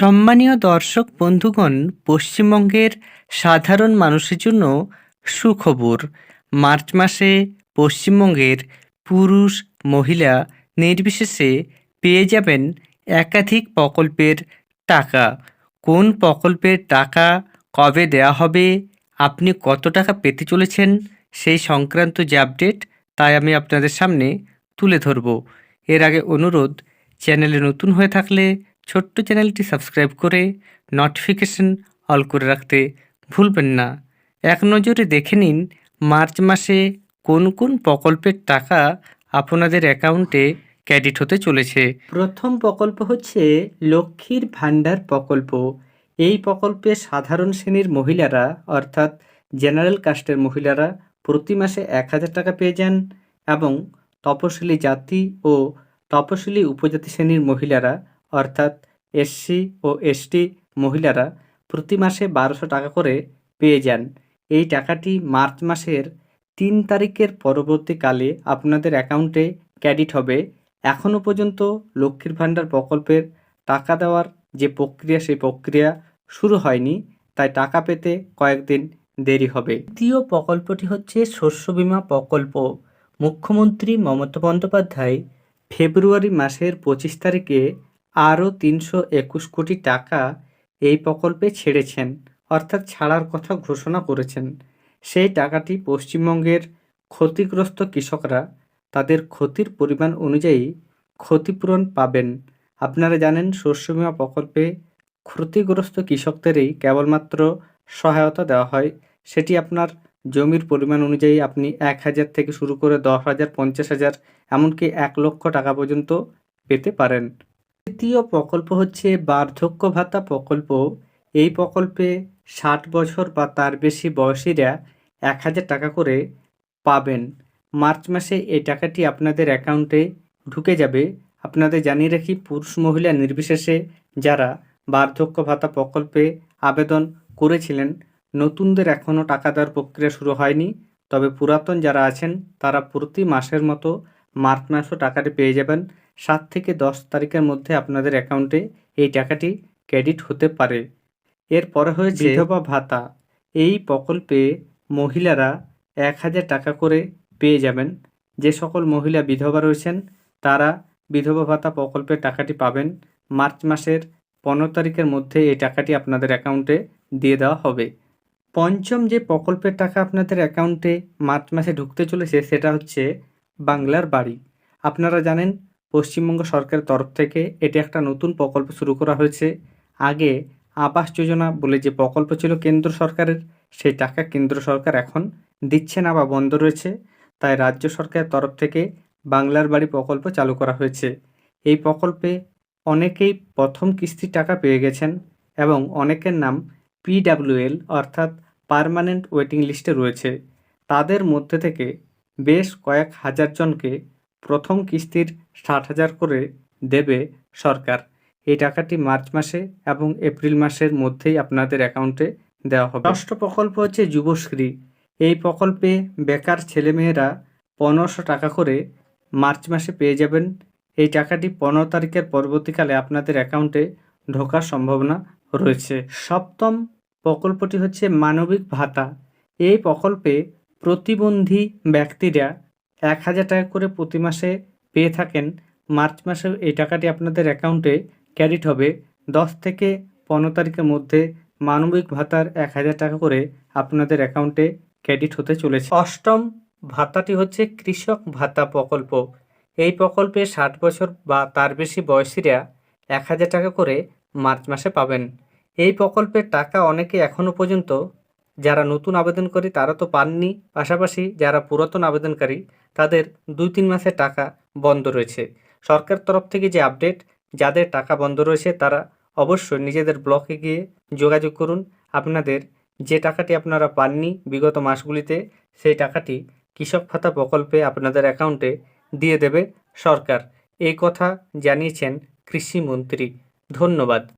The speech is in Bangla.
সম্মানীয় দর্শক, বন্ধুগণ, পশ্চিমবঙ্গের সাধারণ মানুষের জন্য সুখবর। মার্চ মাসে পশ্চিমবঙ্গের পুরুষ মহিলা নির্বিশেষে পেয়ে যাবেন একাধিক প্রকল্পের টাকা। কোন প্রকল্পের টাকা কবে দেওয়া হবে, আপনি কত টাকা পেতে চলেছেন, সেই সংক্রান্ত যে আপডেট, তাই আমি আপনাদের সামনে তুলে ধরব। এর আগে অনুরোধ, চ্যানেলে নতুন হয়ে থাকলে ছোট্ট চ্যানেলটি সাবস্ক্রাইব করে নোটিফিকেশন অল করে রাখতে ভুলবেন না। এক নজরে দেখে নিন মার্চ মাসে কোন কোন প্রকল্পের টাকা আপনাদের অ্যাকাউন্টে ক্রেডিট হতে চলেছে। প্রথম প্রকল্প হচ্ছে লক্ষ্মীর ভাণ্ডার প্রকল্প। এই প্রকল্পে সাধারণ শ্রেণির মহিলারা, অর্থাৎ জেনারেল কাস্টের মহিলারা, প্রতি মাসে এক হাজার টাকা পেয়ে যান এবং তপশিলি জাতি ও তপশিলি উপজাতি শ্রেণির মহিলারা অর্থাৎ এসসি ও এসটি মহিলারা প্রতি মাসে বারোশো টাকা করে পেয়ে যান। এই টাকাটি মার্চ মাসের তিন তারিখের পরবর্তীকালে আপনাদের অ্যাকাউন্টে ক্রেডিট হবে। এখনও পর্যন্ত লক্ষ্মীর ভাণ্ডার প্রকল্পের টাকা দেওয়ার যে প্রক্রিয়া, সেই প্রক্রিয়া শুরু হয়নি, তাই টাকা পেতে কয়েকদিন দেরি হবে। দ্বিতীয় প্রকল্পটি হচ্ছে শস্য বিমা প্রকল্প। মুখ্যমন্ত্রী মমতা বন্দ্যোপাধ্যায় ফেব্রুয়ারি মাসের পঁচিশ তারিখে আরও তিনশো একুশ কোটি টাকা এই প্রকল্পে ছেড়েছেন, অর্থাৎ ছাড়ার কথা ঘোষণা করেছেন। সেই টাকাটি পশ্চিমবঙ্গের ক্ষতিগ্রস্ত কৃষকরা তাদের ক্ষতির পরিমাণ অনুযায়ী ক্ষতিপূরণ পাবেন। আপনারা জানেন, শস্য বিমা প্রকল্পে ক্ষতিগ্রস্ত কৃষকদেরই কেবলমাত্র সহায়তা দেওয়া হয়। সেটি আপনার জমির পরিমাণ অনুযায়ী আপনি এক হাজার থেকে শুরু করে দশ হাজার, পঞ্চাশ হাজার, এমনকি এক লক্ষ টাকা পর্যন্ত পেতে পারেন। তৃতীয় প্রকল্প হচ্ছে বার্ধক্য ভাতা প্রকল্প। এই প্রকল্পে ষাট বছর বা তার বেশি বয়সীরা এক হাজার টাকা করে পাবেন। মার্চ মাসে এই টাকাটি আপনাদের অ্যাকাউন্টে ঢুকে যাবে। আপনাদের জানিয়ে রাখি, পুরুষ মহিলা নির্বিশেষে যারা বার্ধক্য ভাতা প্রকল্পে আবেদন করেছিলেন, নতুনদের এখনও টাকা দেওয়ার প্রক্রিয়া শুরু হয়নি। তবে পুরাতন যারা আছেন, তারা প্রতি মাসের মতো মার্চ মাসও টাকাটি পেয়ে যাবেন। সাত থেকে দশ তারিখের মধ্যে আপনাদের অ্যাকাউন্টে এই টাকাটি ক্রেডিট হতে পারে। এরপরে হয়েছে বিধবা ভাতা। এই প্রকল্পে মহিলারা এক হাজার টাকা করে পেয়ে যাবেন। যে সকল মহিলা বিধবা রয়েছেন তারা বিধবা ভাতা প্রকল্পের টাকাটি পাবেন। মার্চ মাসের পনেরো তারিখের মধ্যে এই টাকাটি আপনাদের অ্যাকাউন্টে দিয়ে দেওয়া হবে। পঞ্চম যে প্রকল্পের টাকা আপনাদের অ্যাকাউন্টে মার্চ মাসে ঢুকতে চলেছে সেটা হচ্ছে বাংলার বাড়ি। আপনারা জানেন পশ্চিমবঙ্গ সরকারের তরফ থেকে এটি একটা নতুন প্রকল্প শুরু করা হয়েছে। আগে আবাস যোজনা বলে যে প্রকল্প ছিল কেন্দ্র সরকারের, সেই টাকা কেন্দ্র সরকার এখন দিচ্ছে না বা বন্ধ রয়েছে। তাই রাজ্য সরকারের তরফ থেকে বাংলার বাড়ি প্রকল্প চালু করা হয়েছে। এই প্রকল্পে অনেকেই প্রথম কিস্তির টাকা পেয়ে গেছেন এবং অনেকের নাম পিডাব্লিউএল অর্থাৎ পার্মানেন্ট ওয়েটিং লিস্টে রয়েছে। তাদের মধ্যে থেকে বেশ কয়েক হাজার জনকে প্রথম কিস্তির ষাট হাজার করে দেবে সরকার। এই টাকাটি মার্চ মাসে এবং এপ্রিল মাসের মধ্যেই আপনাদের অ্যাকাউন্টে দেওয়া হবে। ষষ্ঠ প্রকল্প হচ্ছে যুবশ্রী। এই প্রকল্পে বেকার ছেলেমেয়েরা পনেরোশো টাকা করে মার্চ মাসে পেয়ে যাবেন। এই টাকাটি পনেরো তারিখের পরবর্তীকালে আপনাদের অ্যাকাউন্টে ঢোকার সম্ভাবনা রয়েছে। সপ্তম প্রকল্পটি হচ্ছে মানবিক ভাতা। এই প্রকল্পে প্রতিবন্ধী ব্যক্তিরা এক হাজার টাকা করে প্রতি মাসে পেয়ে থাকেন। মার্চ মাসে এই টাকাটি আপনাদের অ্যাকাউন্টে ক্রেডিট হবে। দশ থেকে পনেরো তারিখের মধ্যে মানবিক ভাতার এক হাজার টাকা করে আপনাদের অ্যাকাউন্টে ক্রেডিট হতে চলেছে। অষ্টম ভাতাটি হচ্ছে কৃষক ভাতা প্রকল্প। এই প্রকল্পে ষাট বছর বা তার বেশি বয়সীরা এক হাজার টাকা করে মার্চ মাসে পাবেন। এই প্রকল্পের টাকা অনেকে এখনও পর্যন্ত যারা নতুন আবেদন করে তারা তো পাননি। পাশাপাশি যারা পুরাতন আবেদনকারী, তাদের দুই তিন মাসের টাকা বন্ধ রয়েছে। সরকার তরফ থেকে যে আপডেট, যাদের টাকা বন্ধ রয়েছে তারা অবশ্যই নিজেদের ব্লকে গিয়ে যোগাযোগ করুন। আপনাদের যে টাকাটি আপনারা পাননি বিগত মাসগুলিতে, সেই টাকাটি কৃষক ভাতা প্রকল্পে আপনাদের অ্যাকাউন্টে দিয়ে দেবে সরকার। এই কথা জানিয়েছেন কৃষিমন্ত্রী ধন্যবাদ।